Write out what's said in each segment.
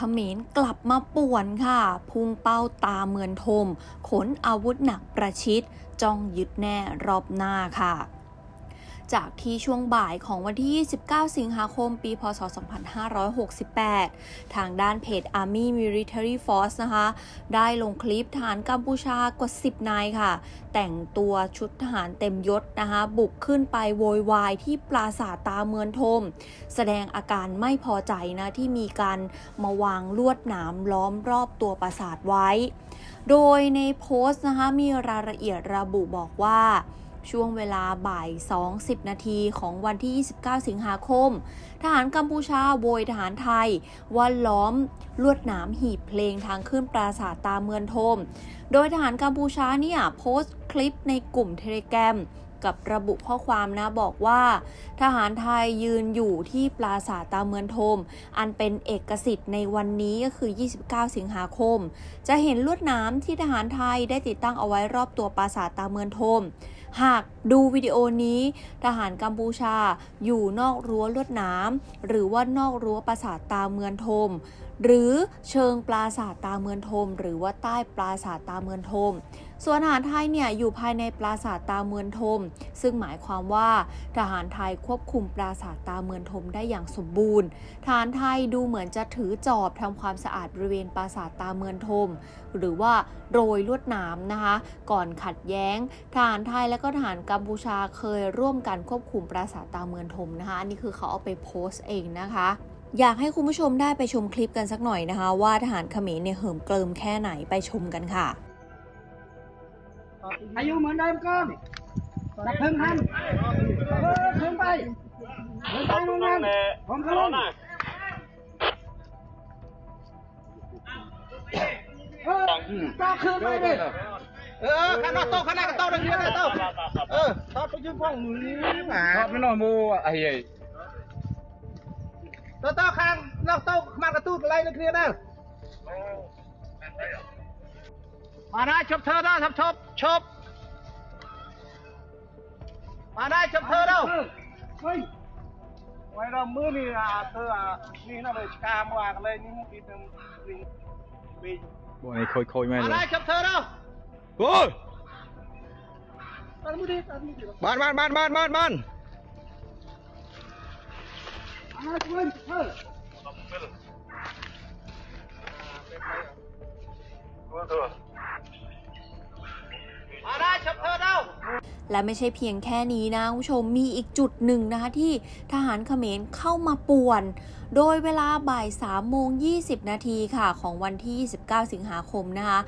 ขมรกลับมาป่วนค่ะ พุ่งเป้าตาเมือนทม ขนอาวุธหนักประชิด จ้องยึดแน่รอบหน้าค่ะ จากที่ช่วงบ่ายของวันที่ 29 สิงหาคม ปี พศ 2568 ทางด้านเพจ Army Military Force นะคะ ได้ลงคลิปทหารกัมพูชากว่า 10 นายค่ะ แต่งตัวชุดทหารเต็มยศนะคะ บุกขึ้นไปโวยวายที่ปราสาทตาเมือนทม แสดงอาการไม่พอใจนะ ที่มีการมาวางลวดหนามล้อมรอบตัวปราสาทไว้ โดยในโพสต์นะคะ มีรายละเอียดระบุบอกว่า ช่วงเวลาบ่าย 2.10 นาทีของวันที่ 29 สิงหาคม ทหารกัมพูชาโวยทหารไทย ว่าล้อมลวดหนามหีบเพลงทางขึ้นปราสาทตาเมือนทม โดยทหารกัมพูชาเนี่ยโพสต์คลิปในกลุ่มเทเลแกรมกับระบุข้อความนะบอกว่า ทหารไทยยืนอยู่ที่ปราสาทตาเมือนทม อันเป็นเอกสิทธิ์ในวันนี้ก็คือ 29 สิงหาคม จะเห็นลวดนามที่ทหารไทยได้ติดตั้งเอาไว้รอบตัวปราสาทตาเมือนทม หากดูวิดีโอนี้ทหารกัมพูชาอยู่นอกรั้วลวดหนามหรือว่านอกรั้วปราสาทตาเมือนทม หรือเชิงปราสาทตาเมือนทม หรือว่าใต้ปราสาทตาเมือนทม ส่วนทหารไทยเนี่ยอยู่ภายในปราสาทตาเมือนทม ซึ่งหมายความว่าทหารไทยควบคุมปราสาทตาเมือนทมได้อย่างสมบูรณ์ทหารไทยดูเหมือนจะถือจอบทำความสะอาดบริเวณปราสาทตาเมือนทม หรือว่าโรยลวดหนามนะคะ ก่อนขัดแย้งทหารไทยและก็ทหารกัมพูชาเคยร่วมกันควบคุมปราสาทตาเมือนทมนะคะอันนี้คือเขาเอาไปโพสต์เองนะคะ อยากให้คุณผู้ชมได้ไปชมคลิปกันสักหน่อยนะคะ ว่าทหารเขมรเนี่ยเหิมเกลิมแค่ไหนไปชมกันค่ะ อายุเหมือนเดิมก่อนดับเพลิงทันเออเพลิงไปเพลิงไปนู่นนั่นผมเขาลงเออต่อคืนไปดิเออข้างนอกโต๊ะข้างหน้าก็โต๊ะนั่งยืนเลยโต๊ะเออโต๊ะไปยืนพ่องมือหมาไม่นอนมูไอ้เอ้ยโต๊ะโต๊ะข้างนอกโต๊ะมากระตุ้นอะไรนั่นเคลียร์ได้มาได้ชบเธอ តតខាងនោះទៅខ្មាត់កទូកន្លែងដូចគ្នាដែរបានហើយជប់ធ្វើដល់ជប់ជប់បានហើយជប់ធ្វើដល់ហុយហើយរមឺនេះអាធ្វើអានេះណាលើឆ្កាមកអាកន្លែងនេះពីទៅពីពីបងនេះខូចខូចមែនបានហើយជប់ធ្វើដល់គូបានមួយទៀតបានបានបានបានបានបាន บ้ และไม่ใช่เพียงแค่นี้นะคุณผู้ชมมีอีกจุดหนึ่งนะคะที่ทหารเขมรเข้ามาป่วน โดยเวลาบ่าย3โมง20 นาทีค่ะ ของวันที่ 29 สิงหาคมนะคะ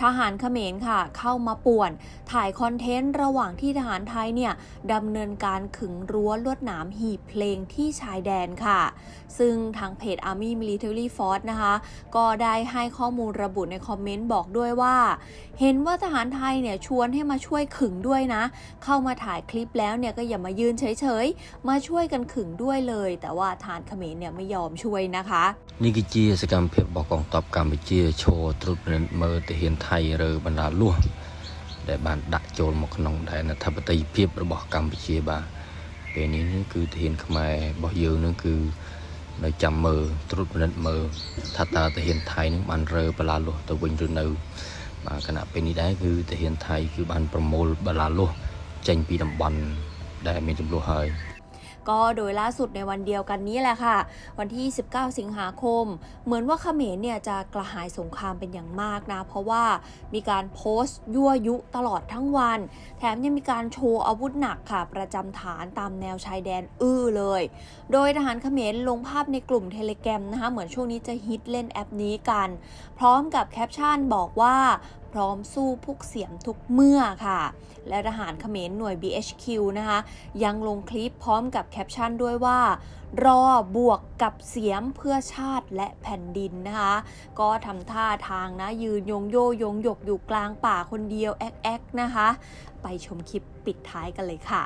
ทหารเขมรค่ะ เข้ามาป่วน ถ่ายคอนเทนต์ระหว่างที่ทหารไทยเนี่ยดำเนินการขึงรั้วลวดหนามหีบเพลงที่ชายแดนค่ะ ซึ่งทางเพจ Army Military Force นะคะ ก็ได้ให้ข้อมูลระบุในคอมเมนต์บอกด้วยว่า เห็นว่าทหารไทยเนี่ยชวนให้มาช่วยขึงด้วยนะเข้ามาถ่ายคลิปแล้วเนี่ยก็อย่ามายืนเฉยๆ มาช่วยกันขึงด้วยเลย แต่ว่าทหารเขมรเนี่ยไม่ยอมช่วยนะคะ នេះគឺជាសកម្មភាពរបស់កងទ័ពកម្ពុជាឈរត្រួតពិនិត្យមើលទាហានថៃរើបណ្ដាលួសដែលបានដាក់ចូលមកក្នុងដែនអធិបតេយ្យភាពរបស់កម្ពុជាបាទពេលនេះនេះគឺទាហានខ្មែររបស់យើងនឹងគឺនៅចាំមើលត្រួតពិនិត្យមើលថាតើទាហានថៃនឹងបានរើបន្លាលួសទៅវិញឬនៅបាទគណៈពេលនេះដែរគឺទាហានថៃគឺបានប្រមូលបន្លាលួស ចេញពីតំបន់ដែលមានចំនួនហើយ ก็โดยล่าสุดในวันเดียวกันนี้แหละค่ะ วันที่ 19 สิงหาคม เหมือนว่าเขมรเนี่ยจะกระหายสงครามเป็นอย่างมากนะ เพราะว่ามีการโพสต์ยั่วยุตลอดทั้งวัน แถมยังมีการโชว์อาวุธหนักค่ะ ประจำฐานตามแนวชายแดนอื้อเลย โดยทหารเขมรลงภาพในกลุ่มเทเลแกรมนะคะ เหมือนช่วงนี้จะฮิตเล่นแอปนี้กัน พร้อมกับแคปชั่นบอกว่า พร้อมสู้พุกเสียมทุกเมื่อค่ะ และทหารเขมรหน่วย BHQ นะคะ ยังลงคลิปพร้อมกับแคปชั่นด้วยว่า รอบวกกับเสียมเพื่อชาติและแผ่นดินนะคะ ก็ทำท่าทางนะ ยืนยงโยยงหยกอยู่กลางป่าคนเดียวแอ๊กแอ๊กนะคะ ไปชมคลิปปิดท้ายกันเลยค่ะ